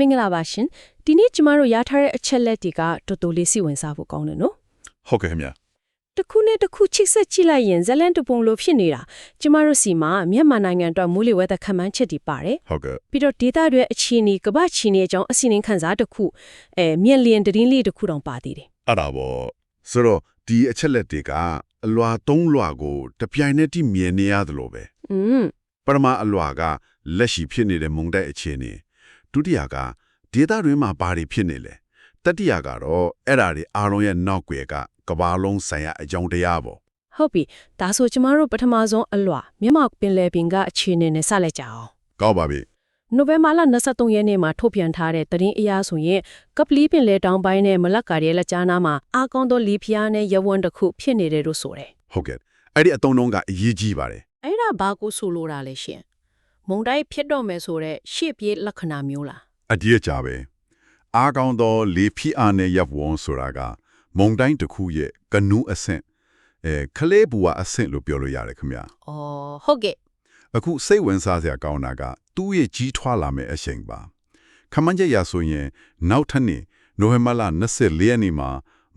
မင်္ဂလာပါရှင်ဒီနေ့ကျမတို့ရထားတဲ့အချက်လက်တွေကတော်တော်လေးစိတ်ဝင်စားဖို့ကောင်းတယ်နော်ဟုတ်ကဲ့ခင်ဗျာတစ်ခုနဲ့တစ်ခုချိတ်ဆက်ကြည့်လိုက်ရင်ဇလန်တပုံလိုဖြစ်နေတာကျမတို့စီမှာမြန်မာနိုင်ငံအတွက်မူလဝဲသက်ခံမှန်းချက်တွေပါတယ်ဟုတ်ကဲ့ပြီးတော့ဒေတာတွေအခြေအနေကပ္ပချီနေအကြောင်းအစီအရင်ခန်းစားတစ်ခုအဲမြက်လျင်တရင်လေးတစ်ခုတောင်ပါသေးတယ်အဲ့ဒါပေါ့ဆိုတော့ဒီအချက်လက်တွေကအလွာသုံးလွာကိုတပြိုင်နက်တည်းမြင်နေရတယ်လို့ပဲอืมပထမအလွာကလက်ရှိဖြစ်နေတဲ့မုန်တိုက်အခြေအနေ ဒုတိယကဒေတာတွင်မှာဘာတွေဖြစ်နေလဲတတိယကတော့အဲ့ဒါတွေအားလုံးရဲ့နောက်ွယ်ကကဘာလုံးဆိုင်ရာအကြောင်းတရားပေါ့ဟုတ်ပြီဒါဆိုကျမတို့ပထမဆုံးအလွာမြန်မာပင်လယ်ပင်ကအခြေအနေနဲ့ဆက်လက်ကြအောင်ကောက်ပါပြီနိုဝင်ဘာလ23ရက်နေ့မှာထုတ်ပြန်ထားတဲ့သတင်းအရဆိုရင်ကပလီပင်လေတောင်ပိုင်းနဲ့မလက်ကာရဲလက်ကြားနားမှာအာကောင်းသောလီဖျားနဲ့ရဝန်းတစ်ခုဖြစ်နေတယ်လို့ဆိုတယ်ဟုတ်ကဲ့အဲ့ဒီအတုံးလုံးကအရေးကြီးပါတယ်။အဲ့ဒါဘာကိုဆိုလိုတာလဲရှင်။ မုံတိုင်းဖြစ်တော့မယ်ဆိုတော့ရှေ့ပြေးလက္ခဏာမျိုးလားအဒီအကြပဲအားကောင်းသောလေဖိအားနဲ့ရပ်ဝန်းဆိုတာကမုန်တိုင်းတစ်ခုရဲ့ကနူးအဆင့်အဲခလေးဘူဝအဆင့်လို့ပြောလို့ရတယ်ခင်ဗျာ။အော်ဟုတ်ကဲ့အခုစိတ်ဝင်စားစရာကောင်းတာကသူ့ရဲ့ကြီးထွားလာမယ့်အချိန်ပါခမန်းချက်ရဆိုရင်နောက်ထပ်နေ့နိုဝင်ဘာလ24ရက်နေ့မှာ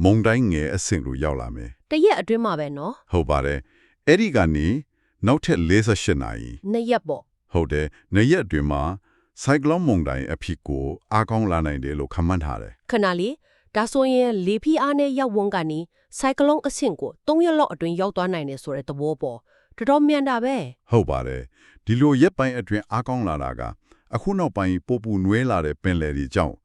မုန်တိုင်းငယ်အဆင့်ကိုရောက်လာမယ်။တရက်အတွင်းမှာပဲနော်ဟုတ်ပါတယ်အဲ့ဒီကနေနောက်ထပ်48နာရီ။နှစ်ရက်ပေါ့ ဟုတ်တယ်နေ့ရက်အတွင်းမှာဆိုင်ကလုန်းမုန်တိုင်းအဖြစ်ကိုအားကောင်းလာနိုင်တယ်လို့ခန့်မှန်းထားတယ်။ခဏလေးဒါဆိုရင်လေဖီအားနဲ့ရောက်ဝန်းကနေဆိုင်ကလုန်းအဆင့်ကို3ရက်လောက်အတွင်းရောက်သွားနိုင်တယ်ဆိုတဲ့သဘောပေါ့။တော်တော်မြန်တာပဲဟုတ်ပါတယ်ဒီလိုရက်ပိုင်းအတွင်းအားကောင်းလာတာကအခုနောက်ပိုင်းပိုပူနွဲလာတဲ့ပင်လယ်တွေကြောင့်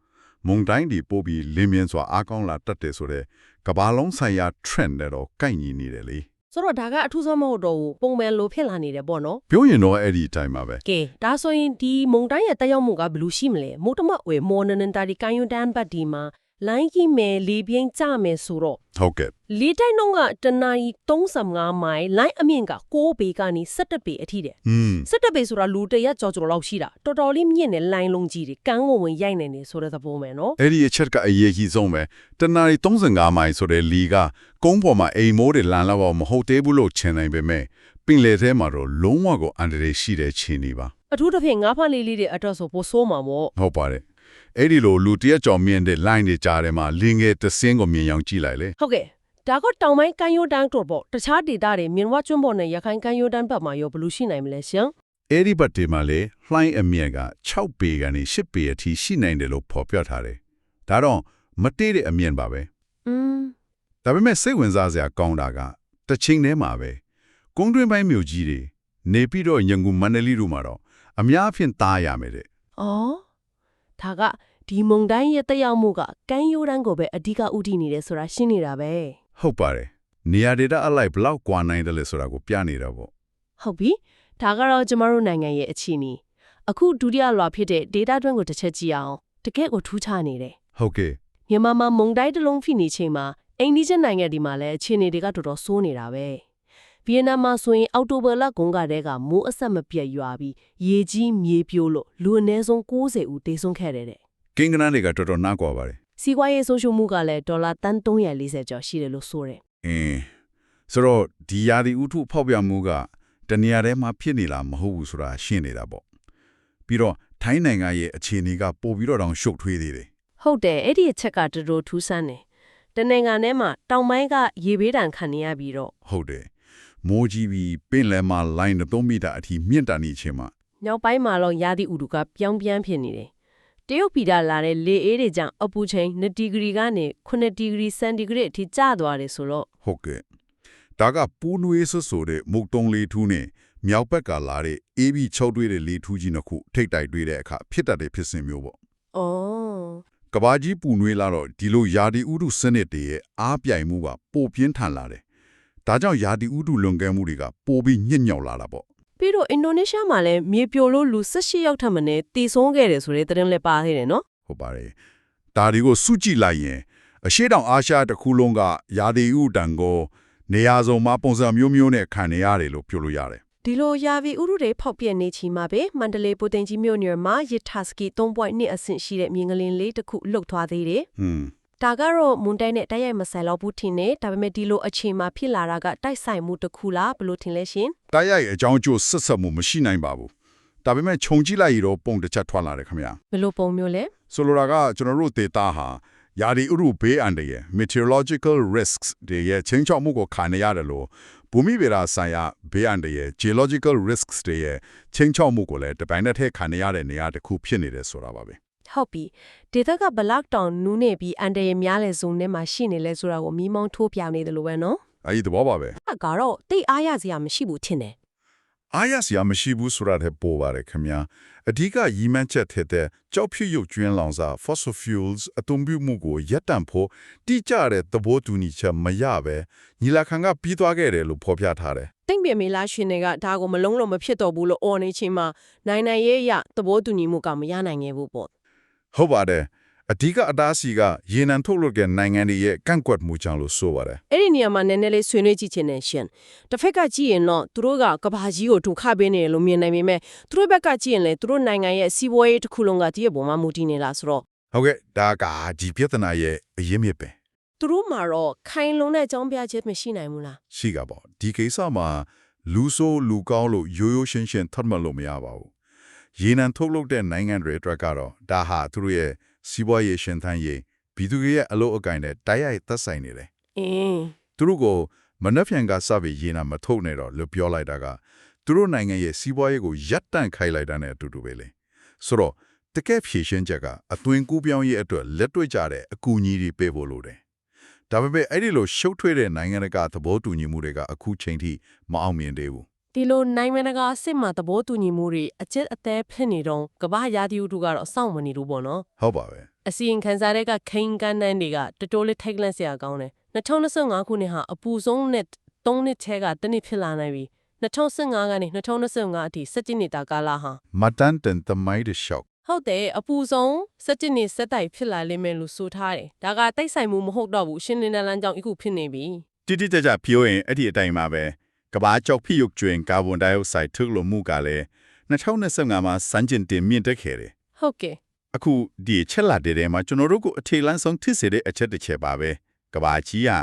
မုန်တိုင်းတွေပိုပြီးလင်းမြန်းစွာအားကောင်းလာတတ်တယ်ဆိုတော့ကမ္ဘာလုံးဆိုင်ရာ trend နဲ့တော့ကိုက်ညီနေတယ်လေ။ ဆိုတော့ဒါကအထူးဆုံးမဟုတ်တော့ဘူးပုံမှန်လိုဖြစ်လာနေတယ်ပေါ့နော်ပြောရင်တော့အဲ့ဒီအတိုင်းပါပဲ။ကဲဒါဆိုရင်ဒီမုံတိုင်းရဲ့တက်ရောက်မှုကဘယ်လိုရှိမလဲ။မို့တမအဝေမော်နနန်တာဒီကန်ယူဒန်ဘတ်ဒီမှာ လိုင်းကြီးမယ်လေပြင်းကြမယ်ဆိုတော့ဟုတ်ကဲ့လေတိုက်နှုန်းကတနာရီ35မိုင်လိုင်းအမြင့်က6ပေကနေ17ပေအထိတဲ့อืม17ပေဆိုတာလူတစ်ရက်ကြော်ကြော်လောက်ရှိတာတော်တော်လေးမြင့်တဲ့လိုင်းလုံးကြီးတွေကန်းဝင်ဝင်ရိုက်နေနေဆိုတဲ့သဘောပဲနော်အဲ့ဒီအချက်ကအရေးကြီးဆုံးပဲတနာရီ35မိုင်ဆိုတဲ့လီကကုန်းပေါ်မှာအိမ်မိုးတွေလန်လောက်အောင်မဟုတ်သေးဘူးလို့ထင်နိုင်ပေမဲ့ပင်လယ်ထဲမှာတော့လုံးဝကိုအန္တရာယ်ရှိတဲ့ခြေနေပါအထူးသဖြင့်ငါးဖားလေးလေးတွေအတွက်ဆိုပိုဆိုးမှာပေါ့ဟုတ်ပါတယ် အဲ့ဒီလိုလူတရက်ကြော်မြင့်တဲ့ line တွေကြားထဲမှာလင်းငယ်တစ်စင်းကိုမြင်အောင်ကြည့်လိုက်လေဟုတ်ကဲ့ဒါကတောင်ပိုင်းကန်ယိုတန်းတော့ပေါ့တခြားဒေသတွေမြင်ဝကျွန်းပေါ်နဲ့ရခိုင်ကန်ယိုတန်းဘက်မှာရောဘယ်လိုရှိနိုင်မလဲရှင်အဲ့ဒီဘက်ဒီမှာလေလှိုင်းအမြင့်က6ပေကနေ10ပေအထိရှိနိုင်တယ်လို့ဖော်ပြထားတယ်ဒါတော့မတေးတဲ့အမြင့်ပါပဲอืมဒါပေမဲ့စိတ်ဝင်စားစရာကောင်းတာကတစ်ချိန်တည်းမှာပဲကုန်းတွင်းပိုင်းမြို့ကြီးတွေနေပြီးတော့ညငူမန္တလေးတို့မှာတော့အများအဖြစ်သားရမယ်တဲ့အော် ဒါကဒီမုံတိုင်းရဲ့တက်ရောက်မှုကကန်ယိုတန်းကိုပဲအဓိကဥတည်နေတယ်ဆိုတာရှင်းနေတာပဲဟုတ်ပါတယ်နေရာဒေတာအလိုက်ဘလောက်ကွာနိုင်တယ်လဲဆိုတာကိုပြနေတာပေါ့ဟုတ်ပြီဒါကတော့ကျမတို့နိုင်ငံရဲ့အခြေအနေအခုဒုတိယလွာဖြစ်တဲ့ data တွင်းကိုတစ်ချက်ကြည့်အောင်တကယ့်ကိုထူးခြားနေတယ်ဟုတ်ကဲ့မြန်မာမှာမုံတိုင်းတစ်လုံးဖိနေချိန်မှာအိန္ဒိယနိုင်ငံဒီမှာလည်းအခြေအနေတွေကတော်တော်ဆိုးနေတာပဲ ဗီယက်နမ်မှာဆိုရင်အောက်တိုဘာလကုန်းကတည်းကမိုးအဆက်မပြတ်ရွာပြီးရေကြီးမြေပြိုးလို့လူအနည်းဆုံး90ဦးတေဆုံးခဲ့တယ်တဲ့ကင်းကနန်းတွေကတော်တော်နားကွာပါတယ်စီးပွားရေးဆုံးရှုံးမှုကလည်းဒေါ်လာတန်340ကျော်ရှိတယ်လို့ဆိုတယ်အင်းဆိုတော့ဒီယာဒီဥထုဖောက်ပြမှုကတနေရာထဲမှာဖြစ်နေလားမဟုတ်ဘူးဆိုတာရှင်းနေတာပေါ့ပြီးတော့ထိုင်းနိုင်ငံရဲ့အခြေအနေကပိုပြီးတော့တောင်ရှုပ်ထွေးသေးတယ်ဟုတ်တယ်အဲ့ဒီအချက်ကတော်တော်ထူးဆန်းတယ်တနိုင်ငံထဲမှာတောင်ပိုင်းကရေဘေးဒဏ်ခံနေရပြီးတော့ဟုတ်တယ် မိုးကြီးပြီးပင်လယ်မှာလိုင်း3မီတာအထိမြင့်တန်နေခြင်းမှာညောင်ပိုင်းမှာတော့ရာသီဥတုကပြောင်းပြန်ဖြစ်နေတယ်တရုတ်ပြည်ကလာတဲ့လေအေးတွေကြောင့်အပူချိန်2ဒီဂရီကနေ9ဒီဂရီစင်တီဂရိတ်အထိကျသွားတယ်ဆိုတော့ဟုတ်ကဲ့ဒါကပူးနွေးဆဆိုတဲ့မုတ်တုံးလေးထူးနဲ့မြောက်ဘက်ကလာတဲ့အေးပြီးချုပ်တွေးတဲ့လေထူးကြီးနှစ်ခုထိတ်တိုက်တွေးတဲ့အခါဖြစ်တတ်တဲ့ဖြစ်စဉ်မျိုးပေါ့ဩကဘာကြီးပူနွေးလာတော့ဒီလိုယာဒီဥတုစနစ်တွေရဲ့အားပြိုင်မှုကပိုပြင်းထန်လာတယ် ဒါကြောင့်ယာဒီဥတုလွန်ကဲမှုတွေကပိုပြီးညစ်ညောက်လာတာပေါ့ပြီးတော့အင်ဒိုနီးရှားမှာလည်းမြေပြိုလို့လူ18ယောက်ထပ်မံနဲ့တည်ဆုံးခဲ့တယ်ဆိုတဲ့သတင်းလည်းပါသေးတယ်နော်ဟုတ်ပါတယ်ဒါတွေကိုစုကြည့်လိုက်ရင်အရှိတောင်အာရှတစ်ခုလုံးကယာဒီဥတန်ကိုနေရာစုံမှာပုံစံမျိုးမျိုးနဲ့ခံနေရတယ်လို့ပြောလို့ရတယ်ဒီလိုရာဗီဥရုတွေဖောက်ပြနေချီမှာပဲမန္တလေးပိုတင်ကြီးမြို့နယ်မှာရထားစကီ3.2အဆင့်ရှိတဲ့မြင်းကလင်းလေးတစ်ခုလှုပ်သွားသေးတယ်ဟွန်း။ ဒါကတော့မွန်တိုင်းနဲ့တိုက်ရိုက်မဆိုင်တော့ဘူးထင်တယ်။ဒါပေမဲ့ဒီလိုအချိန်မှာဖြစ်လာတာကတိုက်ဆိုင်မှုတစ်ခုလားဘယ်လိုထင်လဲရှင်တိုက်ရိုက်အကြောင်းကျိုးဆက်ဆက်မှုမရှိနိုင်ပါဘူးဒါပေမဲ့ခြုံကြည့်လိုက်ရတော့ပုံတစ်ချက်ထွက်လာတယ်ခင်ဗျာဘယ်လိုပုံမျိုးလဲဆိုလိုတာကကျွန်တော်တို့ဒေတာဟာယာဒီဥရုဘေးအန္တရာယ် meteorological risks တွေရဲ့ချင်းချောက်မှုကိုခံနေရတယ်လို့ဘူမိဗေဒဆိုင်ရာဘေးအန္တရာယ် geological risks တွေရဲ့ချင်းချောက်မှုကိုလည်းတပိုင်းနဲ့ထဲခံနေရတဲ့နေရာတစ်ခုဖြစ်နေတယ်ဆိုတာပါပဲ ဟုတ်ပြီဒေသကဘလောက်တောင်နူးနေပြီးအန်တရယ်များတဲ့ဇုံထဲမှာရှိနေလဲဆိုတာကိုမီးမောင်းထိုးပြနေတယ်လို့ပဲနော်အဲဒီသဘောပါပဲအဲ့ကတော့တိတ်အားရစရာမရှိဘူးထင်တယ်အားရစရာမရှိဘူးဆိုတာတည်းပေါ်ပါတယ်ခင်ဗျာအဓိကရည်မှန်းချက်ထက်တဲ့ကြောက်ဖြူရုပ်ကျွင်းလောင်စာ fossil fuels အသုံးပြုမှုကိုရပ်တန့်ဖို့တိကျတဲ့သဘောတူညီချက်မရပဲညီလာခံကပြီးသွားခဲ့တယ်လို့ဖော်ပြထားတယ်တိတ်ပြမေလားရှင်တွေကဒါကိုမလုံးလုံးမဖြစ်တော့ဘူးလို့အော်နေချင်းမှာနိုင်နိုင်ရဲ့ရသဘောတူညီမှုကမရနိုင်ခဲ့ဘူးပေါ့ ဟုတ်ပါတယ်အဓိကအတားအဆီကရေနံထုတ်လုပ်တဲ့နိုင်ငံတွေရဲ့ကန့်ကွက်မှုကြောင့်လို့ဆိုပါတယ်အဲ့ဒီနေရာမှာနည်းနည်းလေးဆွေးနွေးကြည့်ချင်တယ်ရှင်တစ်ဖက်ကကြည့်ရင်တော့သူတို့ကကဘာကြီးကိုဒုက္ခပေးနေတယ်လို့မြင်နိုင်ပေမဲ့သူတို့ဘက်ကကြည့်ရင်လေသူတို့နိုင်ငံရဲ့စီးပွားရေးတစ်ခုလုံးကတည့်ရပုံမှာမူတည်နေတာဆိုတော့ဟုတ်ကဲ့ဒါကဒီပြဿနာရဲ့အရင်းမြစ်ပဲသူတို့မှာတော့ခိုင်လုံတဲ့အကြောင်းပြချက်မရှိနိုင်ဘူးလားရှိကပေါ့ဒီကိစ္စမှာလူဆိုးလူကောင်းလို့ရိုးရိုးရှင်းရှင်းသတ်မှတ်လို့မရပါဘူး ရေနံထုတ်လုပ်တဲ့နိုင်ငံတွေအတွက်ကတော့ဒါဟာသူတို့ရဲ့စီးပွားရေးရှင်သန်ရေးပြည်သူတွေရဲ့အလုပ်အကင်နဲ့တိုက်ရိုက်သက်ဆိုင်နေတယ်အင်းသူတို့ကိုမနှက်ဖြန်ကစပြီးရေနံမထုတ်နဲ့တော့လို့ပြောလိုက်တာကသူတို့နိုင်ငံရဲ့စီးပွားရေးကိုရပ်တန့်ခိုင်းလိုက်တာနဲ့အတူတူပဲလေဆိုတော့တကယ်ဖြည့်ရှင်းချက်ကအသွင်ကူးပြောင်းရေးအတွက်လက်တွေ့ကြတဲ့အကူအညီတွေပေးဖို့လိုတယ်ဒါပေမဲ့အဲ့ဒီလိုရှုပ်ထွေးတဲ့နိုင်ငံတကာသဘောတူညီမှုတွေကအခုချိန်ထိမအောင်မြင်သေးဘူး ဒီလိုနိုင်ငံတကာအစ်စ်မှာသဘောတူညီမှုတွေအကျက်အသေးဖြစ်နေတော့ကမ္ဘာရာသီဥတုကတော့အဆောင်မနေဘူးပေါ့နော်ဟုတ်ပါပဲအစီရင်ခံစာတွေကခိန်ကန်းနန်းတွေကတတိုးလေးထိုက်လန့်စရာကောင်းတယ်2025ခုနှစ်ဟာအပူဆုံးနဲ့3နှစ်ချဲကတနည်းဖြစ်လာနိုင်ပြီ2015ကနေ2025အထိ17နှစ်တာကာလဟာမတန်တန်သမိုင်းတဲ့ရှောက်ဟုတ်တယ်အပူဆုံး17နှစ်ဆက်တိုက်ဖြစ်လာလိမ့်မယ်လို့ဆိုထားတယ်ဒါကတိတ်ဆိုင်မှုမဟုတ်တော့ဘူးရှင်းလင်းတဲ့လမ်းကြောင်းအခုဖြစ်နေပြီတိတိကျကျပြောရင်အဲ့ဒီအတိုင်းပါပဲ ကဘာကြောက်ဖိရုပ်ကျွင်ကာဗွန်ဒိုင်အောက်ဆိုက်ထုတ်လို့မှုကလည်း2025မှာစံကျင်တင်မြင့်တက်ခဲ့တယ်ဟုတ်ကဲ့အခုဒီချက်လာတဲ့ထဲမှာကျွန်တော်တို့ကိုအထေလန်းဆုံးဖြစ်စေတဲ့အချက်တစ်ချက်ပါပဲကဘာကြီးဟာ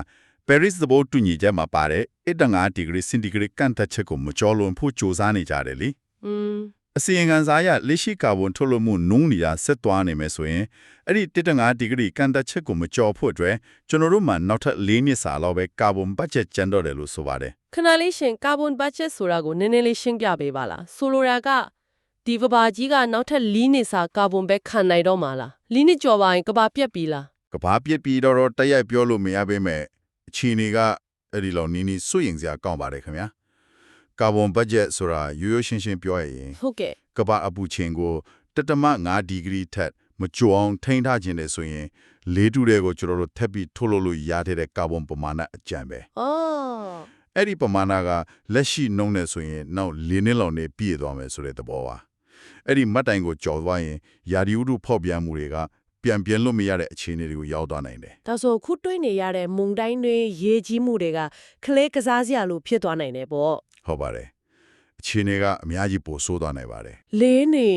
Paris သဘောတူညီချက်မှာပါတဲ့1.5ဒီဂရီစင်တီဂရိကန်တက်ချက်ကိုမကျော်လွန်ဖို့ကြိုးစားနေကြတယ်လေอืม အစီရင်ခံစာရလက်ရှိကာဗွန်ထုတ်လွှတ်မှုနှုန်းနေရာဆက်သွားနေမယ်ဆိုရင်အဲ့ဒီ1.5ဒီဂရီကန်တက်ချက်ကိုမကျော်ဖို့အတွက်ကျွန်တော်တို့မှာနောက်ထပ်၄နှစ်စာလောက်ပဲကာဗွန်ဘတ်ဂျက်ကျန်တော့တယ်လို့ဆိုပါတယ်ခဏလေးရှင်ကာဗွန်ဘတ်ဂျက်ဆိုတာကိုနည်းနည်းလေးရှင်းပြပေးပါလားဆိုလိုတာကဒီကဘာကြီးကနောက်ထပ်၄နှစ်စာကာဗွန်ပဲခံနိုင်တော့မှာလား၄နှစ်ကျော်ပါရင်ကဘာပြက်ပြီလားကဘာပြစ်ပြီးတော့တော့တက်ရိုက်ပြောလို့မရပါပဲအခြေအနေကအဲ့ဒီလောက်နီးနီးစွရင်စရာကောင်းပါတယ်ခင်ဗျာ ကာဗွန်ဘတ်ဂျက်ဆိုတာရိုးရိုးရှင်းရှင်းပြောရရင်ဟုတ်ကဲ့ကဘာအပူချိန်ကိုတတမ5ဒီဂရီထက်မကျော်အောင်ထိန်းထားခြင်းလေဆိုရင်လေးတူတဲ့ကိုကျွန်တော်တို့ထပ်ပြီးထုတ်လုပ်လို့ရတဲ့ကာဗွန်ပမာဏအကျံပဲအော်အဲ့ဒီပမာဏကလက်ရှိနှုံးနေဆိုရင်နောက်၄နှစ်လောက်နေပြည့်သွားမယ်ဆိုတဲ့သဘောပါအဲ့ဒီမတ်တိုင်ကိုကြော်သွားရင်ယာဒီဥတုဖောက်ပြန်မှုတွေကပြန်ပြင်းလို့မရတဲ့အခြေအနေတွေကိုရောက်သွားနိုင်တယ်ဒါဆိုခုတွေးနေရတဲ့မုံတိုင်းတွေရေကြီးမှုတွေကကလေးကစားစရာလိုဖြစ်သွားနိုင်တယ်ပေါ့ ဟုတ်ပါတယ်အခြေအနေကအများကြီးပိုဆိုးသွားနိုင်ပါတယ်လေးနေ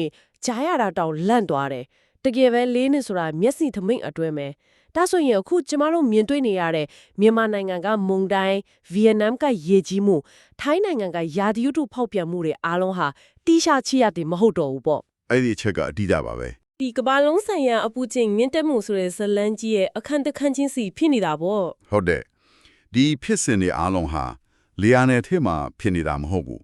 ကြားရတာတောင်လန့်သွားတယ်တကယ်ပဲလေးနေဆိုတာမျက်စိသမိတ်အတွင်းပဲဒါဆိုရင်အခုကျမတို့မြင်တွေ့နေရတဲ့မြန်မာနိုင်ငံကမုံတိုင်းဗီယက်နမ်ကရေကြီးမှုထိုင်းနိုင်ငံကယာဒီယုတုဖောက်ပြန်မှုတွေအားလုံးဟာတီးရှာချီရတယ်မဟုတ်တော့ဘူးပေါ့အဲ့ဒီအချက်ကအဓိကပါပဲဒီကမ္ဘာလုံးဆိုင်ရာအပူချိန်မြင့်တက်မှုဆိုတဲ့ဇလန်းကြီးရဲ့အခန့်တခန့်ချင်းစီဖြစ်နေတာပေါ့ဟုတ်တယ်ဒီဖြစ်စဉ်တွေအားလုံးဟာ လေယာနယ်ထဲမှာဖြစ်နေတာမဟုတ်ဘူး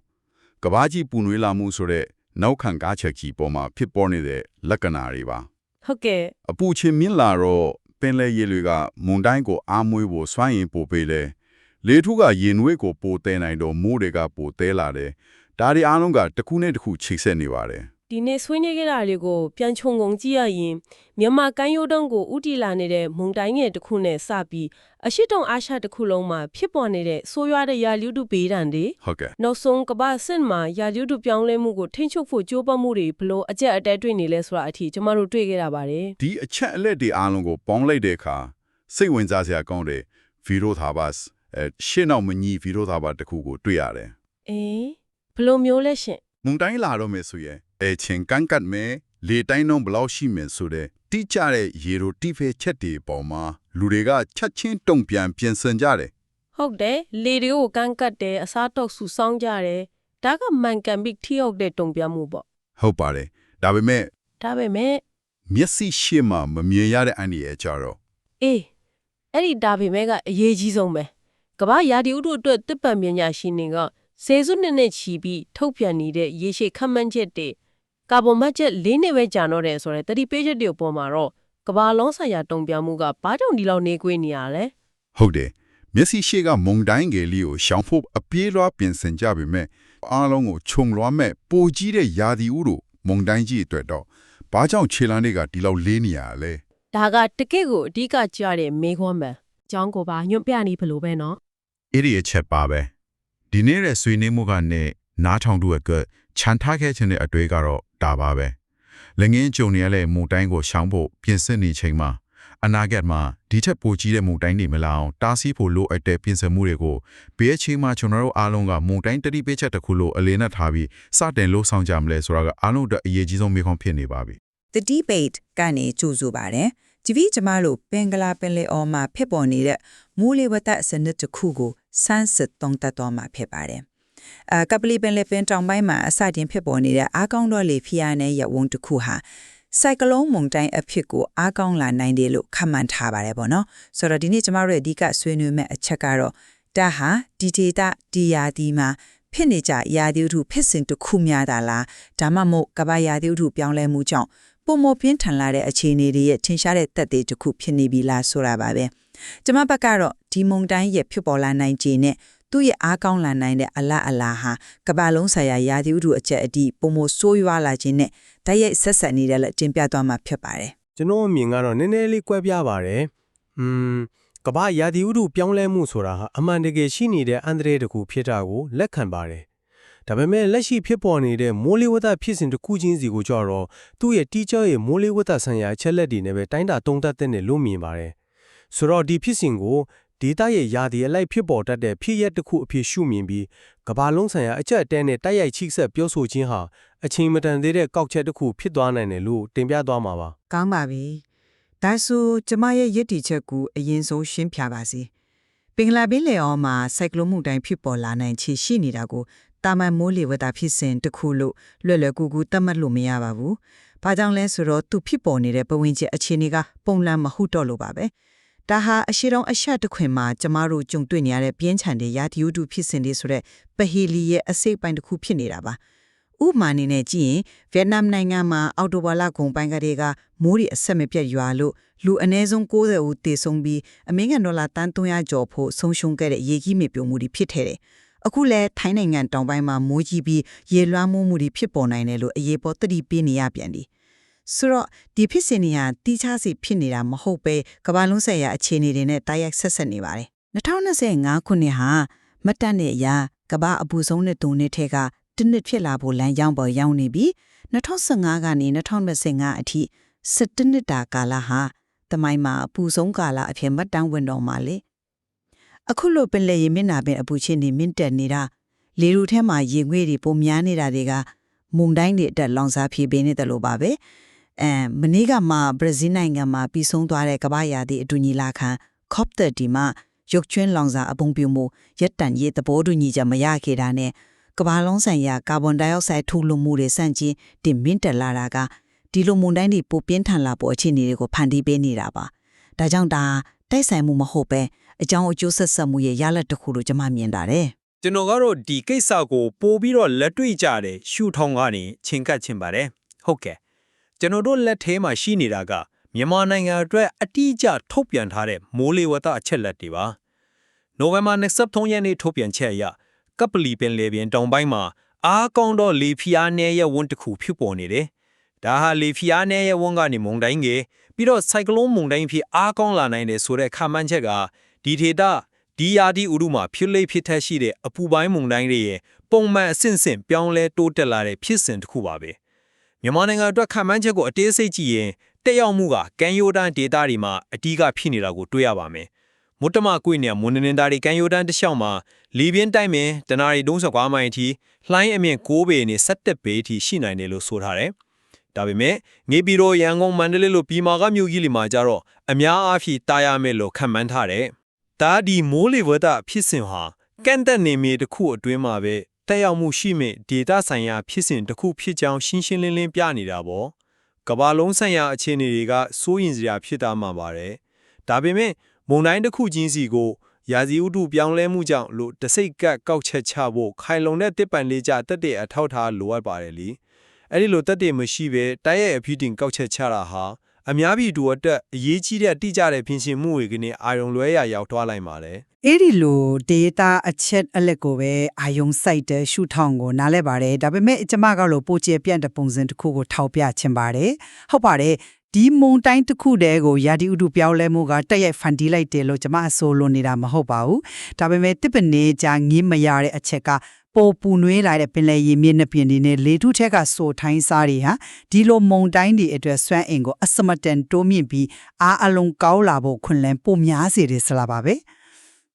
ကဘာကြီးပူနွေးလာမှုဆိုတဲ့နောက်ခံကားချက်ကြီးပေါ်မှာဖြစ်ပေါ်နေတဲ့လက္ခဏာတွေပါဟုတ်ကဲ့အပူချင်းမြင့်လာတော့ပင်လယ်ရေတွေကမွန်တိုင်းကိုအားမွေးဖို့စွမ်းရင်ပိုပေးတယ်လေထုကရေနွေးကိုပိုတဲနိုင်တော့မိုးတွေကပိုတဲလာတယ်ဒါတွေအားလုံးကတစ်ခုနဲ့တစ်ခုချိတ်ဆက်နေပါတယ် ဒီနေ့ဆွေးနွေးခဲ့တာတွေကိုပြန်ခြုံငုံကြည့်ရရင်မြန်မာကမ်းရိုးတန်းကိုဥတီလာနေတဲ့မုန်တိုင်းငယ်တစ်ခုနဲ့စပြီးအရှိတုံအာရှတစ်ခုလုံးမှာဖြစ်ပေါ်နေတဲ့ဆိုးရွားတဲ့ရာလူတုပေးတံတွေဟုတ်ကဲ့နောက်ဆုံးကမ္ဘာစစ်မှာရာလူတုပြောင်းလဲမှုကိုထိန်းချုပ်ဖို့ကြိုးပမ်းမှုတွေဘလို့အကြက်အတဲတွေ့နေလဲဆိုတာအထိကျမတို့တွေ့ခဲ့တာပါတယ်ဒီအချက်အလက်တွေအားလုံးကိုပေါင်းလိုက်တဲ့အခါစိတ်ဝင်စားစရာကောင်းတဲ့ဗီရိုသာဘတ်အဲရှင်းအောင်မညီဗီရိုသာဘတ်တစ်ခုကိုတွေ့ရတယ်အေးဘလို့မျိုးလဲရှင်မုန်တိုင်းလာတော့မယ်ဆိုရင် အဲချင်းကန်ကတ်မယ်လေတိုင်းနှုန်းဘယ်လောက်ရှိမယ်ဆိုတဲ့တိကျတဲ့ရေရိုတိဖဲချက်တွေပေါ်မှာလူတွေကချက်ချင်းတုံ့ပြန်ပြင်ဆင်ကြတယ်ဟုတ်တယ်လေတွေကိုကန်းကတ်တယ်အစားတော့ဆူဆောင်းကြတယ်ဒါကမှန်ကန်ပြီးထိရောက်တဲ့တုံ့ပြန်မှုပေါ့ဟုတ်ပါတယ်ဒါပေမဲ့ဒါပေမဲ့မျက်စိရှေ့မှာမမြင်ရတဲ့အန်ဒီရဲ့ကြတော့အေးအဲ့ဒီဒါပေမဲ့ကအရေးကြီးဆုံးပဲကမ္ဘာရာဒီဥတုအတွက်တစ်ပတ်ပညာရှင်တွေကဆယ်စုနှစ်နဲ့ချီပြီးထုတ်ပြန်နေတဲ့ရေရှည်ခန့်မှန်းချက်တွေ ကာဗွန်မတ်ချက်၄နှစ်ပဲကြာတော့တယ်ဆိုတော့တတိပေးချက်တွေပေါ်မှာတော့ကမ္ဘာလုံးဆိုင်ရာတုံ့ပြန်မှုကဘာကြောင့်ဒီလောက်နေကွေးနေရလဲဟုတ်တယ်မျက်စိရှေ့ကမုံတိုင်းငယ်လေးကိုရှောင်ဖို့အပြေးလွှားပြင်ဆင်ကြပေမဲ့အားလုံးကိုခြုံလွှားမဲ့ပိုကြီးတဲ့ယာဒီဥတို့မုံတိုင်းကြီးအတွက်တော့ဘာကြောင့်ခြေလမ်းတွေကဒီလောက်လေးနေရလဲဒါကတကယ့်ကိုအဓိကကြတဲ့မေခွန်းပဲအကြောင်းကိုပါညွန့်ပြနေဘလို့ပဲနော်အဲ့ဒီအချက်ပါပဲဒီနေ့ရဲ့ဆွေးနွေးမှုကနေနားထောင်သူအက ချန်ထားခဲ့ခြင်းတဲ့အတွေ့ကတော့ဒါပါပဲလက်ငင်းကြုံနေရတဲ့မုန်တိုင်းကိုရှောင်ဖို့ပြင်ဆင်နေချိန်မှာအနာဂတ်မှာဒီထက်ပိုကြီးတဲ့မုန်တိုင်းတွေမလာအောင်တားဆီးဖို့လိုအပ်တဲ့ပြင်ဆင်မှုတွေကိုဘေးအချိန်မှာကျွန်တော်တို့အားလုံးကမုန်တိုင်းတတိပေးချက်တစ်ခုလိုအလေးနက်ထားပြီးစတင်လို့ဆောင်ကြမလဲဆိုတာကအားလုံးအတွက်အရေးကြီးဆုံးမေးခွန်းဖြစ်နေပါပြီ The debate ကနေကြိုဆိုပါတယ်။ကြည်ပြီးကျမတို့ပင်္ဂလာပင်လေအော်မှာဖြစ်ပေါ်နေတဲ့မူလဝတ္တစနစ်တစ်ခုကိုစမ်းစစ်သုံးသပ်တော့မှာဖြစ်ပါတယ်။ အာကပလီပင်လေပင်တောင်ပိုင်းမှာအစတင်ဖြစ်ပေါ်နေတဲ့အားကောင်းတော့လေဖီယာနဲ့ရဝုံတစ်ခုဟာစိုက်ကလုန်းမုန်တိုင်းအဖြစ်ကိုအားကောင်းလာနိုင်တယ်လို့ခန့်မှန်းထားပါတယ်ပေါ့နော်။ဆိုတော့ဒီနေ့ကျမတို့ရဲ့အဓိကဆွေးနွေးမဲ့အချက်ကတော့ဒါဟာဒီဒေတာဒီယာဒီမှာဖြစ်နေကြရာသီဥတုဖြစ်စဉ်တစ်ခုများတာလားဒါမှမဟုတ်ကမ္ဘာရာသီဥတုပြောင်းလဲမှုကြောင့်ပုံမပြင်းထန်လာတဲ့အခြေအနေတွေရဲ့ထင်ရှားတဲ့သက်သေတစ်ခုဖြစ်နေပြီလားဆိုတာပါပဲ။ကျွန်မဘက်ကတော့ဒီမုံတိုင်းရဲ့ဖြစ်ပေါ်လာနိုင်ခြေနဲ့ သူ့ရဲ့အားကောင်းလာနိုင်တဲ့အလားအလာဟာကမ္ဘာလုံးဆိုင်ရာယာသီဥတုအချက်အတီးပုံမဆိုးရွားလာခြင်းနဲ့တည့်ရိုက်ဆက်ဆက်နေတယ်လို့တင်ပြသွားမှာဖြစ်ပါတယ်ကျွန်တော်အမြင်ကတော့နည်းနည်းလေးကွဲပြားပါတယ်။อืมကမ္ဘာရာသီဥတုပြောင်းလဲမှုဆိုတာဟာအမှန်တကယ်ရှိနေတဲ့အန္တရာယ်တစ်ခုဖြစ်တာကိုလက်ခံပါတယ်။ဒါပေမဲ့လက်ရှိဖြစ်ပေါ်နေတဲ့မိုးလေဝသဖြစ်စဉ်တစ်ခုချင်းစီကိုကြတော့သူ့ရဲ့တီးကျော်ရဲ့မိုးလေဝသဆိုင်ရာအချက်လက်တွေနဲ့ပဲတိုင်းတာတုံးတက်တဲ့လို့မြင်ပါတယ်။ဆိုတော့ဒီဖြစ်စဉ်ကို ဒေတာရဲ့ယာဒီအလိုက်ဖြစ်ပေါ်တတ်တဲ့ဖြစ်ရက်တစ်ခုအဖြစ်ရှုမြင်ပြီးကမ္ဘာလုံးဆိုင်ရာအချက်အတဲနဲ့တိုက်ရိုက်ချိဆက်ပြောဆိုခြင်းဟာအချိန်မတန်သေးတဲ့ကောက်ချက်တစ်ခုဖြစ်သွားနိုင်တယ်လို့တင်ပြသွားမှာပါ။ကောင်းပါပြီ။ဒါဆိုကျမရဲ့ရည်တည်ချက်ကိုအရင်ဆုံးရှင်းပြပါစီ။ပင်္ဂလာပင်လေအော်မှာစိုက်ကလုန်းမှုတိုင်းဖြစ်ပေါ်လာနိုင်ခြေရှိနေတာကိုတာမန်မိုးလေဝသဖြစ်စဉ်တစ်ခုလို့လွယ်လွယ်ကူကူသတ်မှတ်လို့မရပါဘူး။ဘာကြောင့်လဲဆိုတော့သူဖြစ်ပေါ်နေတဲ့ပဝင်းချက်အခြေအနေကပုံလန်မဟုတ်တော့လို့ပါပဲ။ ဒါဟာအရှိတောင်အရှက်တစ်ခွင်မှာကျမတို့ကြုံတွေ့နေရတဲ့ပြင်းထန်တဲ့ရာသီဥတုဖြစ်စဉ်တွေဆိုတဲ့ပဟီလီရဲ့အစိတ်ပိုင်းတစ်ခုဖြစ်နေတာပါ။ဥပမာအနေနဲ့ကြည့်ရင်ဗီယက်နမ်နိုင်ငံမှာအော်တိုဘာလကုန်ပိုင်းကတည်းကမိုးတွေအဆက်မပြတ်ရွာလို့လူအနည်းဆုံး90ဦးသေဆုံးပြီးအမေရိကန်ဒေါ်လာတန်300ကျော်ဖို့ဆုံးရှုံးခဲ့တဲ့ရေကြီးမြေပြိုမှုတွေဖြစ်ခဲ့တယ်။အခုလဲထိုင်းနိုင်ငံတောင်ပိုင်းမှာမိုးကြီးပြီးရေလွှမ်းမိုးမှုတွေဖြစ်ပေါ်နိုင်တယ်လို့အရေးပေါ်သတိပေးနေရပြန်ပြီ။ ဆိုတော့ဒီဖြစ်စဉ်တွေဟာတိကျစီဖြစ်နေတာမဟုတ်ပဲကမ္ဘာလုံးဆိုင်ရာအခြေအနေတွေနဲ့တိုက်ရိုက်ဆက်ဆက်နေပါတယ်။2025ခုနှစ်ဟာမတ်တပ်နဲ့အရာကမ္ဘာအပူဆုံးတဲ့တုံနှစ်ထက်ကတစ်နှစ်ဖြစ်လာဖို့လမ်းကြောင်းပေါ်ရောက်နေပြီး2015ကနေ2025အထိ17နှစ်တာကာလဟာတမိုင်းမှာအပူဆုံးကာလအဖြစ်မှတ်တမ်းဝင်တော့မှာလေအခုလိုပင်လေရေမျက်နှာပင်အပူချင်းနေမြင့်တက်နေတာလေရူထဲမှာရေငွေ့တွေပုံများနေတာတွေကမုန်တိုင်းတွေအတက်လောင်စာဖြေပေးနေတယ်လို့ပါပဲ အဲမနေ့ကမှဘရာဇီးနိုင်ငံမှာပြီးဆုံးသွားတဲ့ကမ္ဘာရာသီအတူညီလာခံ COP30 မှာရုပ်ချွင်းလောင်စာအပုံပြုမှုရက်တန်ရေးသဘောတူညီချက်မရခဲ့တာနဲ့ကမ္ဘာလုံးဆိုင်ရာကာဗွန်ဒိုင်အောက်ဆိုက်ထုတ်လွှတ်မှုတွေစန့်ကျင်တင်မြင့်တက်လာတာကဒီလိုမုန်တိုင်းတွေပိုပြင်းထန်လာပေါ်အခြေအနေတွေကိုဖန်တီးပေးနေတာပါ။ဒါကြောင့်ဒါတိုက်ဆိုင်မှုမဟုတ်ပဲအကြောင်းအကျိုးဆက်ဆက်မှုရဲ့ရလဒ်တစ်ခုလို့ကျွန်မမြင်တာတယ်ကျွန်တော်ကတော့ဒီကိစ္စကိုပို့ပြီးတော့လက်တွေ့ကြတဲ့ရှုထောင်းကနေချင်းကပ်ချင်ပါတယ်ဟုတ်ကဲ့ ကျွန်တော်တို့လက်ထဲမှာရှိနေတာကမြန်မာနိုင်ငံအတွက်အတိအကျထုတ်ပြန်ထားတဲ့မိုးလေဝသအချက်လက်တွေပါနိုဝင်ဘာ23ရက်နေ့ထုတ်ပြန်ချက်အရကပလီပင်လေပြင်တောင်ပိုင်းမှာအားကောင်းတော့လေဖျားနယ်ရဲ့ဝန်းတစ်ခုဖြစ်ပေါ်နေတယ်ဒါဟာလေဖျားနယ်ရဲ့ဝန်းကနေမုန်တိုင်းကြီးပြီးတော့စိုက်ကလုန်းမုန်တိုင်းဖြစ်အားကောင်းလာနိုင်တယ်ဆိုတဲ့ခန့်မှန်းချက်ကဒီဒေတာဒီယာဒီဥရုမှာဖြစ်လိဖြစ်ထက်ရှိတဲ့အပူပိုင်းမုန်တိုင်းတွေရဲ့ပုံမှန်အဆင့်ဆင့်ပြောင်းလဲတိုးတက်လာတဲ့ဖြစ်စဉ်တစ်ခုပါပဲ မြန်မာနိုင်ငံအတွက်ခံမှန်းချက်ကိုအသေးစိတ်ကြည့်ရင်တက်ရောက်မှုကကန်ယိုဒန်ဒေတာတွေမှာအတီးကဖြစ်နေတာကိုတွေ့ရပါမယ်မုတ္တမကွေနဲ့မွန်နင်ဒါတွေကန်ယိုဒန်တစ်လျှောက်မှာလီဘင်းတိုက်မယ်တနာရီ35မိုင်အထိလှိုင်းအမြင့်6ပေနဲ့17ပေအထိရှိနိုင်တယ်လို့ဆိုထားတယ်ဒါပေမဲ့ငေပြည်တော်ရန်ကုန်မန္တလေးလိုပြည်မာကမြို့ကြီးလီမှာကြတော့အများအားဖြင့်တာယာမယ်လို့ခံမှန်းထားတယ်ဒါဒီမိုးလေဝသဖြစ်စဉ်ဟာကန့်တက်နေမြေတစ်ခုအတွင်းမှာပဲ တက်ရောက်မှုရှိမဲ့ဒေတာဆိုင်ရာဖြစ်စဉ်တစ်ခုဖြစ်ကြောင်းရှင်းရှင်းလင်းလင်းပြနေတာပေါ့ကမ္ဘာလုံးဆိုင်ရာအခြေအနေတွေကစိုးရင်စရာဖြစ်တာမှပါတယ်ဒါပေမဲ့မုံတိုင်းတစ်ခုချင်းစီကိုရာဇီဥတုပြောင်းလဲမှုကြောင့်လို့တစိတ်ကတ်ကောက်ချက်ချဖို့ခိုင်လုံတဲ့တစ်ပံလေးကြတက်တဲ့အထောက်ထားလိုအပ်ပါတယ်လीအဲ့ဒီလိုတက်တဲ့မရှိပဲတိုက်ရိုက်အဖြစ်တင်ကောက်ချက်ချတာဟာအများပြည်သူအတွက်အရေးကြီးတဲ့တိကျတဲ့ပြင်ဆင်မှုတွေကနေအာရုံလွဲရာရောက်သွားလိုက်ပါတယ် အဲ့ဒီလို data အချက်အလက်ကိုပဲအာယုံစိုက်တဲ့ရှုထောင့်ကိုနားလဲပါတယ်ဒါပေမဲ့ကျမကလို့ပိုကျပြန့်တဲ့ပုံစံတစ်ခုကိုထောက်ပြချင်ပါတယ်ဟုတ်ပါတယ်ဒီမုံတိုင်းတစ်ခုတည်းကိုယာဒီဥတုပြောင်းလဲမှုကတက်ရိုက်ဖန်တီးလိုက်တယ်လို့ကျမအဆိုလိုနေတာမဟုတ်ပါဘူးဒါပေမဲ့တစ်ပနေကြငင်းမရတဲ့အချက်ကပေါ်ပူနွေးလာတဲ့ပင်လယ်ရေမျက်နှာပြင်တွေနဲ့လေထုထက်ကဆိုထိုင်းစားတွေဟာဒီလိုမုံတိုင်းတွေအတွက်ဆွမ်းအင်ကိုအစမတန်တိုးမြင့်ပြီးအားအလုံးကောင်းလာဖို့ခွင့်လန်းပိုများစေတယ်ဆလာပါပဲ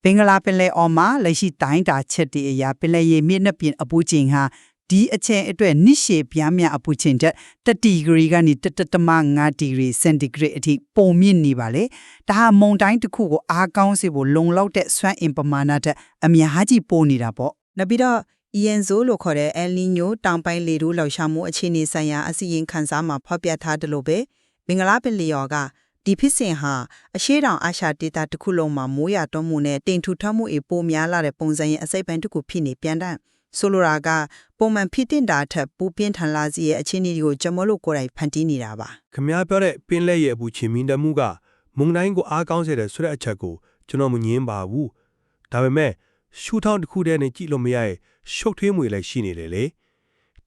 ဘင်္ဂလားပင်လယ်အော်မှာလက်ရှိတိုင်းတာချက်တည်းအရာပင်လယ်ရေမြင့်နှပ်ပြင်အပူချိန်ဟာဒီအချိန်အတွက်နှစ်ရှည်ပြားများအပူချိန်တက်1ဒီဂရီကနေ1.5ဒီဂရီစင်တီဂရိတ်အထိပုံမြင့်နေပါလေဒါဟာမုန်တိုင်းတစ်ခုကိုအားကောင်းစေဖို့လုံလောက်တဲ့ဆွမ်းအင်ပမာဏတက်အများကြီးပိုနေတာပေါ့နောက်ပြီးတော့ ENZO လို့ခေါ်တဲ့ El Niño တောင်ပိုင်းလေထုလှောက်ရှားမှုအခြေအနေဆိုင်ရာအစီရင်ခံစာမှာဖော်ပြထားတယ်လို့ပဲဘင်္ဂလားပင်လယ်ော်က ဒီဖြစ်စဉ်ဟာအရှေ့တောင်အာရှဒေသတစ်ခုလုံးမှာမိုးရွာသွန်းမှုနဲ့တင်ထူထပ်မှုအပိုများလာတဲ့ပုံစံရဲ့အစိပ်ပိုင်းတစ်ခုဖြစ်နေပြန်တဲ့ဆိုလိုတာကပုံမှန်ဖြစ်တင်တာထက်ပူပြင်းထန်လာစီရဲ့အခြေအနေတွေကိုကျွန်တော်တို့ကိုယ်တိုင်ဖန်တီးနေတာပါခမည်းပြောတဲ့ပင်လက်ရဲ့အပူချင်းမင်းတမှုကမုန်တိုင်းကိုအားကောင်းစေတယ်ဆိုတဲ့အချက်ကိုကျွန်တော်မငင်းပါဘူးဒါပေမဲ့ရှူထောင်းတစ်ခုတည်းနဲ့ကြည့်လို့မရရဲ့ရှုပ်ထွေးမှုတွေလည်းရှိနေတယ်လေ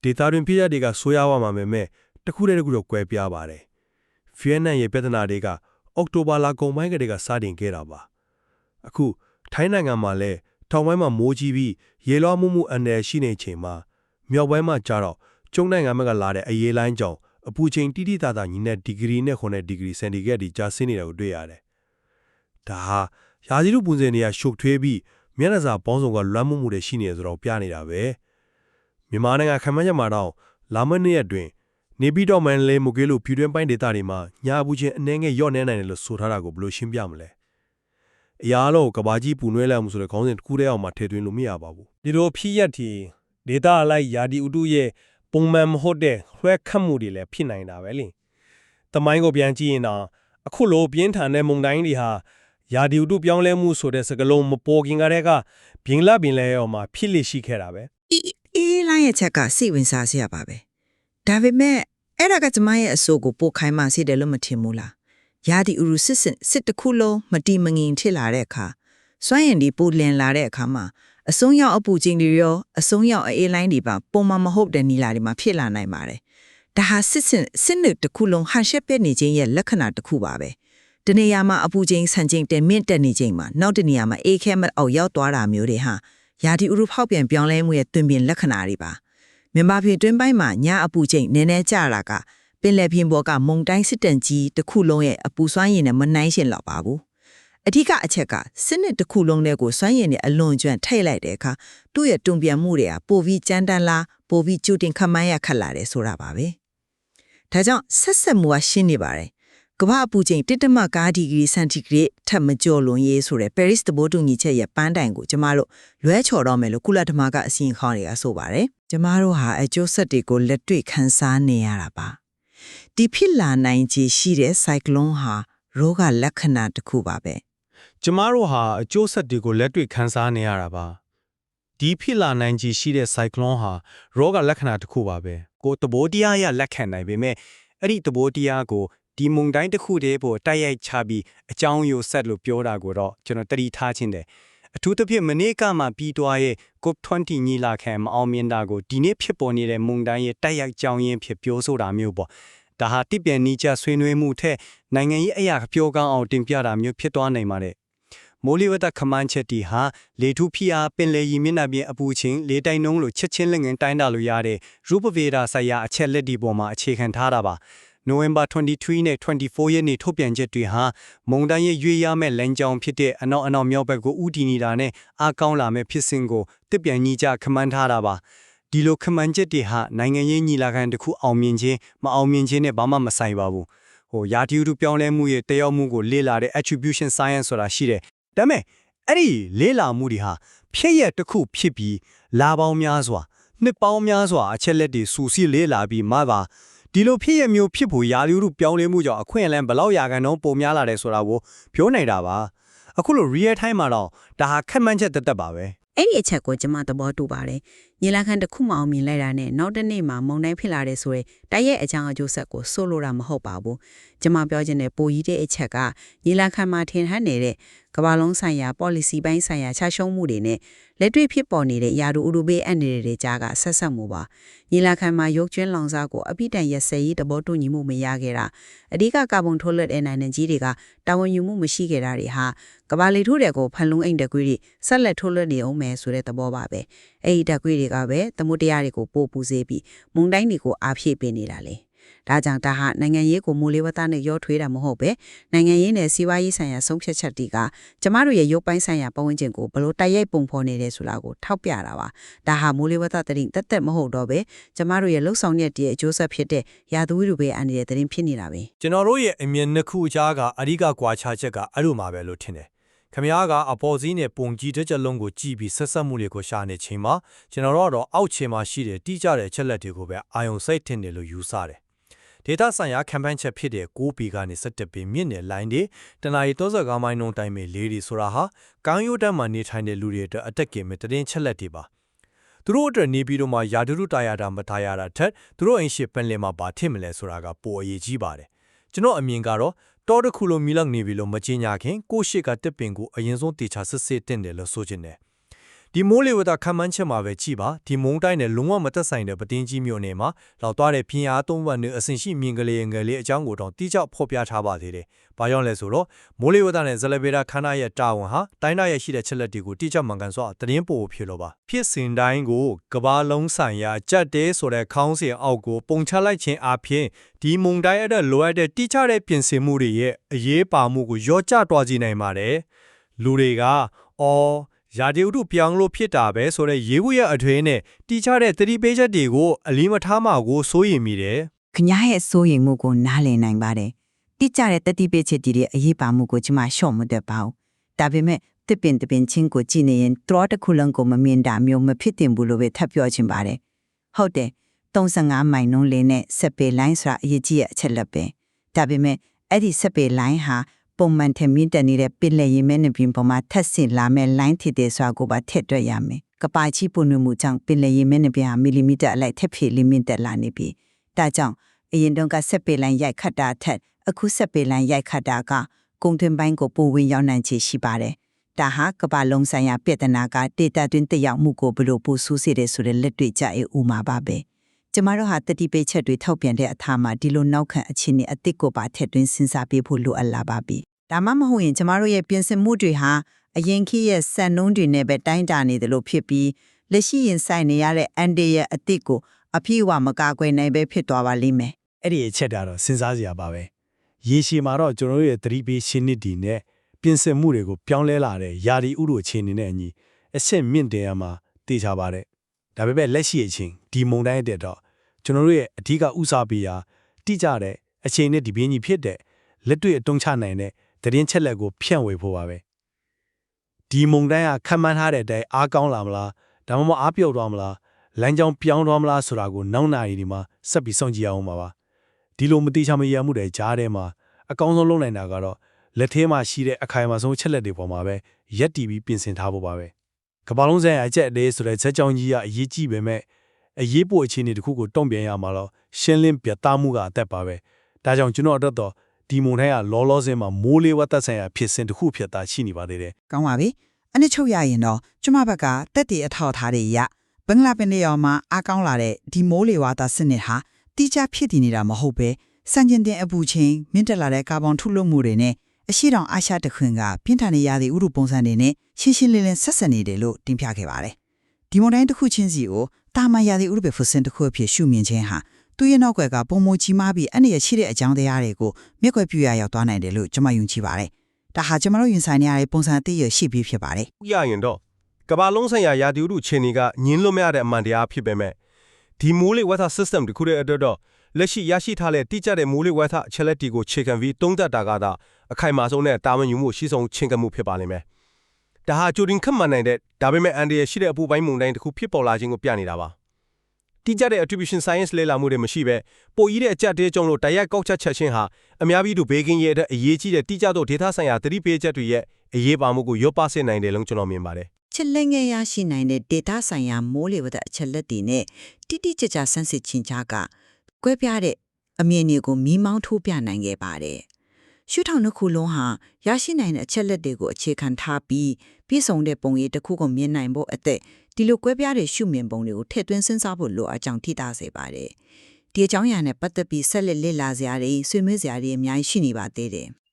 ဒေတာတွင်ပြည့်ရတွေကဆိုးရွားသွားမှာပဲမဲ့တစ်ခုတည်းတစ်ခုတော့ကွဲပြားပါတယ် ဗီယက်နမ်ရဲ့ပြဿနာတွေကအောက်တိုဘာလကုန်ပိုင်းကတည်းကစတင်ခဲ့တာပါအခုထိုင်းနိုင်ငံမှာလည်းထောင်ပိုင်းမှာမိုးကြီးပြီးရေလွှမ်းမှုမှုအန္တရာယ်ရှိနေချိန်မှာမြောက်ပိုင်းမှာကျတော့ကျုံနိုင်ငံမှာကလာတဲ့အရေးလိုင်းကြောင့်အပူချိန်တိတိတသာညီနဲ့ဒီဂရီနဲ့9ဒီဂရီစင်တီဂရက်ဒီကျဆင်းနေတာကိုတွေ့ရတယ်။ဒါဟာရာသီဥတုပုံစံတွေကရှုပ်ထွေးပြီးမျက်နှာစာပေါင်းစုံကလွမ်းမှုမှုတွေရှိနေဆိုတော့ပြနေတာပဲ။မြန်မာနိုင်ငံခမန်းချက်မှာတော့လာမနေ့ရက်တွင် နေပြီးတော့မန်လေးမူကေလိုဖြူတွင်းပိုင်းဒေသတွေမှာညာဘူးချင်းအနေငယ်ရော့နေနိုင်တယ်လို့ဆိုထားတာကိုဘယ်လိုရှင်းပြမလဲ။အရာလို့ကဘာကြီးပူနွဲလာမှုဆိုတဲ့ခေါင်းစဉ်တစ်ခုတည်းအောင်မှထည့်သွင်းလို့မရပါဘူး။ဒီလိုဖြစ်ရက်တီဒေတာအလိုက်ယာဒီဥတုရဲ့ပုံမှန်မဟုတ်တဲ့လွှဲခတ်မှုတွေလည်းဖြစ်နိုင်တာပဲလေ။တမိုင်းကိုပြန်ကြည့်ရင်တော့အခုလိုပြင်းထန်တဲ့မုန်တိုင်းတွေဟာယာဒီဥတုပြောင်းလဲမှုဆိုတဲ့စကားလုံးမပေါ်ခင်ကတည်းကဘင်္ဂလားပင်လယ်အော်မှာဖြစ်လိရှိခဲ့တာပဲအီအီလိုင်းရဲ့ချက်ကစိတ်ဝင်စားစရာပါပဲ ဒါပေမဲ့အဲ့ဒါကကျမရဲ့အဆိုကိုပိုခိုင်းမှစေတယ်လို့မထင်ဘူးလားယာဒီဥရုစစ်စစ်စစ်တစ်ခုလုံးမတီမငင်ဖြစ်လာတဲ့အခါစွမ်းရင်ဒီပိုလင်လာတဲ့အခါမှာအစုံရောက်အပူချင်းတွေရောအစုံရောက်အေးလိုင်းတွေပါပုံမှန်မဟုတ်တဲ့နီလာတွေမှာဖြစ်လာနိုင်ပါတယ်ဒါဟာစစ်စစ်စစ်နစ်တစ်ခုလုံးဟန်ရှက်ပဲနေခြင်းရဲ့လက္ခဏာတစ်ခုပါပဲတနေရာမှာအပူချင်းဆန်ချင်းတင်မြင့်တက်နေခြင်းမှာနောက်တနေရာမှာအေးခဲမအောက်ရောက်သွားတာမျိုးတွေဟာယာဒီဥရုဖောက်ပြန်ပြောင်းလဲမှုရဲ့တွင်ပြင်လက္ခဏာတွေပါ မြန်မာပြည်တွင်းပိုင်းမှာညအပူချိန်နည်းနည်းကျလာကပင်လယ်ပြင်ပေါ်ကမုန်တိုင်းစစ်တန်ကြီးတစ်ခုလုံးရဲ့အပူစွမ်းရည်နဲ့မနှိုင်းရှင်တော့ပါဘူးအဓိကအချက်ကစစ်နစ်တစ်ခုလုံးနဲ့ကိုစွမ်းရည်နဲ့အလွန်ကျွမ်းထိတ်လိုက်တဲ့အခါသူ့ရဲ့တုံ့ပြန်မှုတွေကပိုပြီးကြမ်းတမ်းလာပိုပြီးကျူတင်ခမန်းရခတ်လာတယ်ဆိုတာပါပဲဒါကြောင့်ဆက်ဆက်မှုကရှင်းနေပါတယ် ကမ္ဘာအပူချိန်1.5ဒီဂရီစင်တီဂရိတ်ထပ်မကျော်လွန်ရေးဆိုတဲ့ Paris သဘောတူညီချက်ရဲ့ပန်းတိုင်ကိုကျမတို့လွဲချော်တော့မယ်လို့ကုလသမဂ္ဂအစည်းအခေါင်းတွေကဆိုပါတယ်ကျမတို့ဟာအကျိုးဆက်တွေကိုလက်တွေ့ခန်းစားနေရတာပါဒီဖြစ်လာနိုင်ခြေရှိတဲ့ cyclone ဟာရောဂလက္ခဏာတစ်ခုပါပဲကျမတို့ဟာအကျိုးဆက်တွေကိုလက်တွေ့ခန်းစားနေရတာပါဒီဖြစ်လာနိုင်ခြေရှိတဲ့ cyclone ဟာရောဂါလက္ခဏာတစ်ခုပါပဲကိုတဘိုးတရားရလက်ခံနိုင်ပေမဲ့အဲ့ဒီတဘိုးတရားကို ဒီမုန်တိုင်းတစ်ခုတည်းပေါ်တိုက်ရိုက်ချပြီးအကြောင်းယိုဆက်လို့ပြောတာကိုတော့ကျွန်တော်တတိထားခြင်းတယ်အထူးသဖြင့်မနေ့ကမှပြီးသွားရဲ့ COP20 ညီလာခံမအောင်မြင်တာကိုဒီနေ့ဖြစ်ပေါ်နေတဲ့မုန်တိုင်းရဲ့တိုက်ရိုက်ကြောင်းရင်းဖြစ်ပြောဆိုတာမျိုးပေါ့ဒါဟာတိပြန်နီးချဆွေးနွေးမှုထက်နိုင်ငံရေးအရာပြောကောင်းအောင်တင်ပြတာမျိုးဖြစ်သွားနိုင်ပါတယ်မိုးလေဝသခမန်းချက်တီဟာလေထုဖိအားပင်လယ်ရီမျက်နှာပြင်အပူချင်းလေတိုက်နှုံးလိုချက်ချင်းလက်ငင်းတိုင်းတာလို့ရတဲ့ရူပဗေဒဆိုင်ရာအချက်လက်ဒီပေါ်မှာအခြေခံထားတာပါ နိုဝင်ဘာ23နဲ့24ရက်နေ့ထုတ်ပြန်ချက်တွေဟာမုန်တိုင်းရဲ့ရွေးရမဲ့လမ်းကြောင်းဖြစ်တဲ့အနောက်အနောက်မြောက်ဘက်ကိုဥတီနေတာနဲ့အားကောင်းလာမဲ့ဖြစ်စဉ်ကိုတစ်ပြန်ညီကြခမန်းထားတာပါဒီလိုခမန်းချက်တွေဟာနိုင်ငံရေးညီလာခံတစ်ခုအောင်မြင်ခြင်းမအောင်မြင်ခြင်းနဲ့ဘာမှမဆိုင်ပါဘူးဟိုယာတီဥတုပြောင်းလဲမှုရဲ့တည်ရောက်မှုကိုလေ့လာတဲ့ attribution science ဆိုတာရှိတယ်ဒါပေမဲ့အဲ့ဒီလေ့လာမှုတွေဟာဖြစ်ရတစ်ခုဖြစ်ပြီးလာပေါင်းများစွာနှစ်ပေါင်းများစွာအချက်လက်တွေစူစီလေးလာပြီးမှပါ ဒီလိုဖြစ်ရမျိုးဖြစ်ဖို့ရာလူလူပြောင်းလဲမှုကြောင့်အခွင့်အလမ်းဘယ်လောက်ရာခိုင်နှုန်းပုံများလာတယ်ဆိုတာကိုပြောနေတာပါအခုလို real time မှာတော့ဒါဟာခက်မှန်းချက်တက်တက်ပါပဲအဲ့ဒီအချက်ကိုကျွန်မသဘောတူပါတယ်။ညီလာခံတစ်ခုမှအောင်မြင်လိုက်တာနဲ့နောက်တစ်နေ့မှာမုံတိုင်းဖြစ်လာတဲ့ဆိုရင်တိုက်ရဲ့အကြောင်းအကျိုးဆက်ကိုဆိုလိုတာမဟုတ်ပါဘူး။ကျွန်မပြောချင်တဲ့ပိုကြီးတဲ့အချက်ကညီလာခံမှာထင်ဟပ်နေတဲ့ကမ္ဘာလုံးဆိုင်ရာ policy ပိုင်းဆိုင်ရာချရှုံးမှုတွေနဲ့လက်တွေ့ဖြစ်ပေါ်နေတဲ့ယာဒူဥဒူဘေးအန်နေတဲ့တွေကြားကဆက်ဆက်မှုပါ။ညီလာခံမှာရုပ်ကျွင်းလောင်စာကိုအပိတန်ရစဲရေးတဘောတူညီမှုမရခဲ့တာအဓိကကာဗွန်ထုတ်လွှတ်တဲ့နိုင်ငံကြီးတွေကတာဝန်ယူမှုမရှိခဲ့တာတွေဟာကမ္ဘာလေထုတဲ့ကိုဖန်လုံအိမ်တကွေးတွေဆက်လက်ထုတ်လွှတ်နေအောင်မယ်ဆိုတဲ့သဘောပါပဲ။အဲ့ဒီတကွေးတွေကပဲသမှုတရားတွေကိုပို့ပူစေပြီးမုန်တိုင်းတွေကိုအားဖြည့်ပေးနေတာလေ။ဒါကြောင့်ဒါဟာနိုင်ငံရေးကိုမူလေးဝသနဲ့ရောထွေးတာမဟုတ်ပဲနိုင်ငံရေးနဲ့စီးပွားရေးဆိုင်ရာဆုံးဖြတ်ချက်တွေကကျမတို့ရဲ့ရုပ်ပိုင်းဆိုင်ရာပတ်ဝန်းကျင်ကိုဘလို့တိုက်ရိုက်ပုံဖော်နေတယ်ဆိုတာကိုထောက်ပြတာပါဒါဟာမူလေးဝသတရင်တက်တက်မဟုတ်တော့ပဲကျမတို့ရဲ့လှုပ်ဆောင်ရက်တည်းအကျိုးဆက်ဖြစ်တဲ့ရာသဝိတုပဲအန်တဲ့တရင်ဖြစ်နေတာပဲကျွန်တော်တို့ရဲ့အမြင်နှစ်ခုအကြားကအဓိကကွာခြားချက်ကအဲ့လိုမှာပဲလို့ထင်တယ် ခမ ्या ကအပေါ်စီးနဲ့ပုံကြီးတစ်ချက်လုံးကိုကြည့်ပြီးဆက်ဆက်မှုတွေကိုရှာနေချိန်မှာကျွန်တော်တို့ကတော့အောက်ခြေမှာရှိတဲ့တိကျတဲ့အချက်လက်တွေကိုပဲအာယုံစိတ်ထင်တယ်လို့ယူဆတယ်ဒေတာဆိုင်ရာ campaign ချက်ဖြစ်တဲ့ 6P ကနေ17 P မြင့်တဲ့ line တွေတနအီ35မိုင်နှုန်းတိုင်းမဲ့လေးတွေဆိုတာဟာကောင်းရိုးတန်းမှာနေထိုင်တဲ့လူတွေအတွက်အတက်ကင်မဲ့တရင်ချက်လက်တွေပါသူတို့အတွက်နေပြီးတော့မှယာဒုရုတာယာတာမတာယာတာထက်သူတို့အိမ်ရှိပန်လင်မှာဘာထစ်မလဲဆိုတာကပိုအရေးကြီးပါတယ်ကျွန်တော်အမြင်ကတော့ တော်တစ်ခုလုံးမီလောက်နေပြီလို့မကြေညာခင်ကိုရှိကတက်ပင်ကိုအရင်ဆုံးတေချာစစ်စစ်တင်တယ်လို့ဆိုချင်တယ် ဒီမိုးလေဝသခံမှန်းချက်မှာပဲကြည်ပါဒီမုံတိုင်းနဲ့လုံးဝမသက်ဆိုင်တဲ့ပတင်းကြီးမြို့နယ်မှာလောက်သွားတဲ့ပြင်အားသုံးဝက်နဲ့အဆင့်ရှိမြင်ကလေးငယ်လေးအကြောင်းကိုတော့တိကျဖော်ပြထားပါသေးတယ်။ဘာကြောင့်လဲဆိုတော့မိုးလေဝသနဲ့ဇလဗေဒခန္ဓာရဲ့တာဝန်ဟာတိုင်းသားရဲ့ရှိတဲ့ချက်လက်တွေကိုတိကျမှန်ကန်စွာသတင်းပို့ဖြစ်လို့ပါ။ဖြစ်စဉ်တိုင်းကိုကဘာလုံးဆိုင်ရာကြက်တဲဆိုတဲ့ခေါင်းစဉ်အောက်ကိုပုံချလိုက်ခြင်းအပြင်ဒီမုံတိုင်းအတွက်လိုအပ်တဲ့တိကျတဲ့ပြင်ဆင်မှုတွေရဲ့အရေးပါမှုကိုရောကျတွားစေနိုင်ပါတယ်။လူတွေကအော် ရာဒီဥတုပြောင်းလို့ဖြစ်တာပဲဆိုတော့ရေဘူးရအထွေးနဲ့တီချတဲ့သတိပေးချက်တွေကိုအလီမထားမှကိုစိုးရိမ်မိတယ်ခညာရဲ့စိုးရိမ်မှုကိုနားလည်နိုင်ပါတယ်တိကျတဲ့တတိပိချက်တည်းရဲ့အရေးပါမှုကိုကျွန်မရှော့မတတ်ပါဘူးဒါပေမဲ့တစ်ပင်တစ်ပင်ချင်းကိုကြည့်နေရင်တော့တစ်ခုလုံးကိုမမြင်တာမျိုးမဖြစ်တင်ဘူးလို့ပဲထပ်ပြောချင်ပါတယ်ဟုတ်တယ်35မိုင်နှုန်းလေးနဲ့ဆက်ပေလိုင်းဆိုတာအရေးကြီးရဲ့အချက်လက်ပဲဒါပေမဲ့အဲ့ဒီဆက်ပေလိုင်းဟာ ပုံမှန်ထမြင့်တက်နေတဲ့ပင်လယ်ရေမဲနှပြင်ပေါ်မှာထပ်ဆင့်လာမဲ့ line ထစ်တဲ့ဆိုတာကိုပါထည့်တွက်ရမယ်။ကပါချီပုံနမှုကြောင့်ပင်လယ်ရေမဲနှပြင်ဟာမီလီမီတာအလိုက်ထက်ဖြည့်လီမီတက်လာနေပြီ။ဒါကြောင့်အရင်တုန်းကဆက်ပေလိုင်းရိုက်ခတ်တာထက်အခုဆက်ပေလိုင်းရိုက်ခတ်တာကကုံတွင်ပိုင်းကိုပိုဝင်ရောက်နိုင်ချေရှိပါတယ်။ဒါဟာကမ္ဘာလုံးဆိုင်ရာပြည်ထနာကဒေတာတွင်တက်ရောက်မှုကိုဘလို့ပိုဆူးစေတယ်ဆိုတဲ့လက်တွေ့ကြအဥမာပါပဲ။ ကျမတို့ဟာတတိပိတ်ချက်တွေထောက်ပြန်တဲ့အထားမှာဒီလိုနောက်ခံအခြေအနေအသစ်ကိုပါထည့်သွင်းစဉ်းစားပေးဖို့လိုအပ်လာပါပြီ။ဒါမှမဟုတ်ရင်ကျမတို့ရဲ့ပြင်ဆင်မှုတွေဟာအရင်ခေတ်ရဲ့စံနှုန်းတွေနဲ့ပဲတိုင်းတာနေတယ်လို့ဖြစ်ပြီးလက်ရှိရင်ဆိုင်နေရတဲ့အန်ဒီရဲ့အသစ်ကိုအပြည့်အဝမကာကွယ်နိုင်ပဲဖြစ်သွားပါလိမ့်မယ်အဲ့ဒီအချက်ဒါတော့စဉ်းစားစရာပါပဲရေရှည်မှာတော့ကျွန်တော်တို့ရဲ့သတိပေးရှင်းနစ်ဒီနဲ့ပြင်ဆင်မှုတွေကိုပြောင်းလဲလာတဲ့ယာဒီဥတုအခြေအနေနဲ့အညီအဆင့်မြင့်တင်ရမှာသိချပါတယ်ဒါပေမဲ့လက်ရှိအချိန်ဒီမုံတိုင်းတဲ့တော့ ကျွန်တော်တို့ရဲ့အဓိကဥစားပေးရာတိကျတဲ့အခြေအနေဒီပြင်းကြီးဖြစ်တဲ့လက်တွေ့အတုံးချနိုင်တဲ့သတင်းချက်လက်ကိုဖြန့်ဝေဖို့ပါပဲဒီမုံတိုင်းကခံမှန်းထားတဲ့အတိုင်းအားကောင်းလာမလားဒါမှမဟုတ်အားပြုတ်သွားမလားလမ်းကြောင်းပြောင်းသွားမလားဆိုတာကိုနောက်နာရီဒီမှာဆက်ပြီးစောင့်ကြည့်အောင်ပါပါဒီလိုမတိချမရမှုတွေကြားထဲမှာအကောင်းဆုံးလုပ်နိုင်တာကတော့လက်ထဲမှာရှိတဲ့အခိုင်အမာဆုံးချက်လက်တွေပေါ်မှာပဲရက်တီပြီးပြင်ဆင်ထားဖို့ပါပဲကမ္ဘာလုံးဆိုင်ရာအချက်အလေးဆိုတဲ့ချက်ကြောင်းကြီးကအရေးကြီးပေမဲ့ အရေးပို့အခြေအနေတစ်ခုကိုတုံ့ပြန်ရမှာတော့ရှင်းလင်းပြသမှုကအသက်ပါပဲဒါကြောင့်ကျွန်တော်အတွက်တော့ဒီမုန်တိုင်းကလောလောဆယ်မှာမိုးလေဝသဆိုင်ရာဖြစ်စဉ်တစ်ခုဖြစ်တာရှိနေပါသေးတယ်ကောင်းပါပြီအနစ်ချုပ်ရရင်တော့ကျမဘက်ကတက်တီအထောက်ထားတွေရဘင်္ဂလားပင်လယ်အော်မှာအားကောင်းလာတဲ့ဒီမိုးလေဝသစနစ်ဟာတိကျဖြစ်တည်နေတာမဟုတ်ပဲစံကျင်တင်အပူချိန်မြင့်တက်လာတဲ့ကာဗွန်ထုတ်လွှတ်မှုတွေနဲ့အရှိတောင်အာရှတခွင်ကပြင်းထန်နေရသည့်ဥရုပုံစံတွေနဲ့ရှင်းရှင်းလင်းလင်းဆက်ဆက်နေတယ်လို့တင်ပြခဲ့ပါတယ် ဒီမုန်တိုင်းတစ်ခုချင်းစီကိုတာမန်ရသည့်ဥရုပေဖုစင်တစ်ခုအဖြစ်ရှုမြင်ခြင်းဟာသူ့ရဲ့နောက်ွယ်ကပုံမကြီးမားပြီးအနေရရှိတဲ့အကြောင်းတရားတွေကိုမျက်ကွယ်ပြရရောက်သွားနိုင်တယ်လို့ကျွန်မယုံကြည်ပါတယ်ဒါဟာကျွန်တော်ရင်ဆိုင်နေရတဲ့ပုံစံအသစ်ရရှိပြီးဖြစ်ပါတယ်ဥရရင်တော့ကမ္ဘာလုံးဆိုင်ရာယာတီဥတုချင်းတွေကညင်းလွတ်မရတဲ့အမှန်တရားဖြစ်ပေမဲ့ဒီမိုးလေဝသ system တခုရဲ့အတွက်တော့လက်ရှိရရှိထားတဲ့တိကျတဲ့မိုးလေဝသအချက်လက်တွေကိုခြေခံပြီးတုံးသက်တာကသာအခိုင်အမာဆုံးနဲ့တာဝန်ယူမှုရှိဆုံးချင်းကမှုဖြစ်ပါလိမ့်မယ် ဒါဟာကြိုတင်ခတ်မှန်နိုင်တဲ့ဒါပေမဲ့အန်ဒီရဲ့ရှိတဲ့အပူပိုင်းမုန်တိုင်းတစ်ခုဖြစ်ပေါ်လာခြင်းကိုပြနေတာပါတိကျတဲ့ attribution science လေ့လာမှုတွေမရှိဘဲပိုကြီးတဲ့အကြက်တဲကြောင့်လို့တိုက်ရိုက်ကောက်ချက်ချက်ချင်းဟာအများပြည်သူဘေးကင်းရဲ့အတွက်အရေးကြီးတဲ့တိကျသောဒေတာဆိုင်ရာသတိပေးချက်တွေရဲ့အရေးပါမှုကိုရော့ပါစေနိုင်တယ်လို့ကျွန်တော်မြင်ပါတယ်ချက်လက်ငယ်ရရှိနိုင်တဲ့ data ဆိုင်ရာမိုးလေဝသအချက်လက်တွေနဲ့တိတိကျကျဆန်းစစ်ခြင်းချကကွဲပြားတဲ့အမြင်တွေကိုမီးမောင်းထိုးပြနိုင်ခဲ့ပါတယ်။ ရှုထောင်တစ်ခုလုံးဟာရရှိနိုင်တဲ့အချက်လက်တွေကိုအခြေခံထားပြီးပြည့်စုံတဲ့ပုံရိပ်တစ်ခုကိုမြင်နိုင်ဖို့အသက်ဒီလိုကွဲပြားတဲ့ရှုမြင်ပုံတွေကိုထည့်သွင်းစဉ်းစားဖို့လိုအပ်ကြောင်းထိတာစေပါတယ်။ဒီအကြောင်းအရာနဲ့ပတ်သက်ပြီးဆက်လက်လေ့လာစရာတွေဆွေးနွေးစရာတွေအများကြီးရှိနေပါသေးတယ်။